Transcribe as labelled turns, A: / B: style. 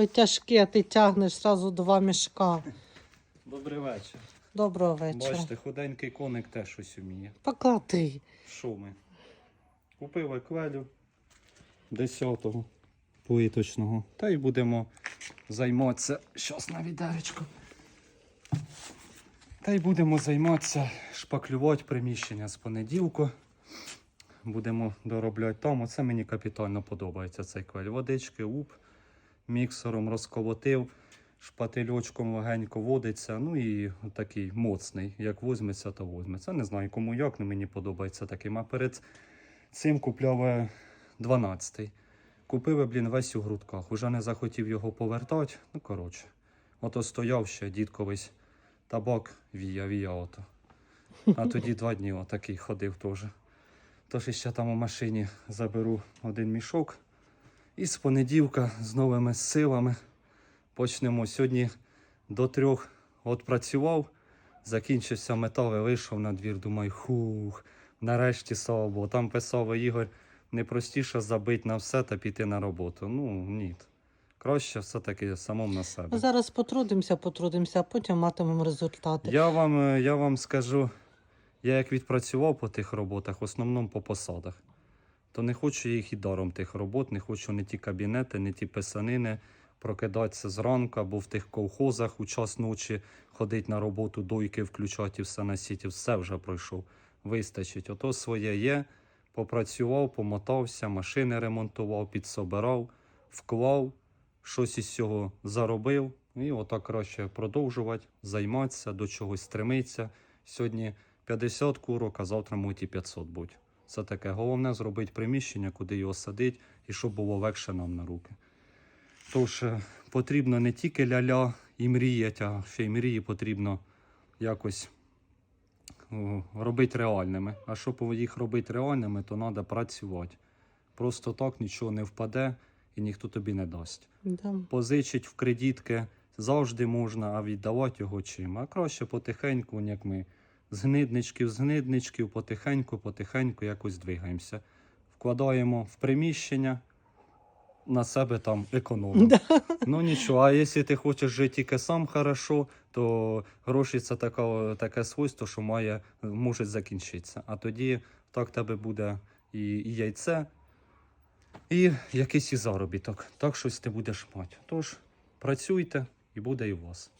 A: Ой, Тяжке, ти тягнеш зразу два мішка.
B: Добрий вечір.
A: Доброго вечора.
B: Бачите, худенький коник теж щось уміє.
A: Поклади.
B: Що ми? Купив еквелю 10-го плиточного. Та й будемо займатися. Щас на відеречко. Та й будемо займатися, шпаклювати приміщення з понеділку. Будемо доробляти там. Оце мені капітально подобається цей квель. Водички, уп, міксером розколотив, шпательочком легенько водиться. Ну і такий моцний. Як возьметься, то возьметься. Не знаю кому як, але мені подобається таким. А перед цим купляв е, 12-й. Купив, блін, весь у грудках. Уже не захотів його повертати. Ну, коротше. Ото стояв ще дід колись. Табак вія, вія ото. А тоді два дні отакий ходив теж. Тож ще там у машині заберу один мішок. І з понеділка з новими силами почнемо. Сьогодні до трьох от працював, закінчився метал і вийшов на двір. Думаю, хух, нарешті слава Богу. Там писав Ігор, не простіше забити на все та піти на роботу. Ну, ні. Краще все-таки самому на себе.
A: Ми зараз потрудимося, потрудимося, а потім матимемо результати.
B: Я вам, е, я вам скажу, я як відпрацював по тих роботах, в основному по посадах, то не хочу я їх і даром тих робот, не хочу не ті кабінети, не ті писанини, прокидатися зранку або в тих колхозах у час ночі ходить на роботу, дойки включати і все на сіті, все вже пройшов. Вистачить. Ото своє є. Попрацював, помотався, машини ремонтував, підсобирав, вклав, щось із цього заробив. І отак краще продовжувати, займатися, до чогось стремитися. Сьогодні 50 курок, а завтра можуть і 500 бути. Це таке. Головне зробити приміщення, куди його садить, і щоб було легше нам на руки. Тож е, потрібно не тільки ля-ля і мріяти, а ще й мрії потрібно якось робити реальними. А щоб їх робити реальними, то треба працювати. Просто так нічого не впаде і ніхто тобі не дасть
A: Да.
B: позичить в кредитки завжди можна, а віддавати його чим. А краще потихеньку, як ми з гнидничків, з гнидничків, потихеньку, потихеньку якось двигаємося. Вкладаємо в приміщення, на себе там економимо. Ну нічого, а якщо ти хочеш жити тільки сам хорошо, то гроші це така, таке свойство, що має, може закінчитися. А тоді так тебе буде і, і яйце, і якийсь і заробіток. Так щось ти будеш мати. Тож працюйте і буде і у вас.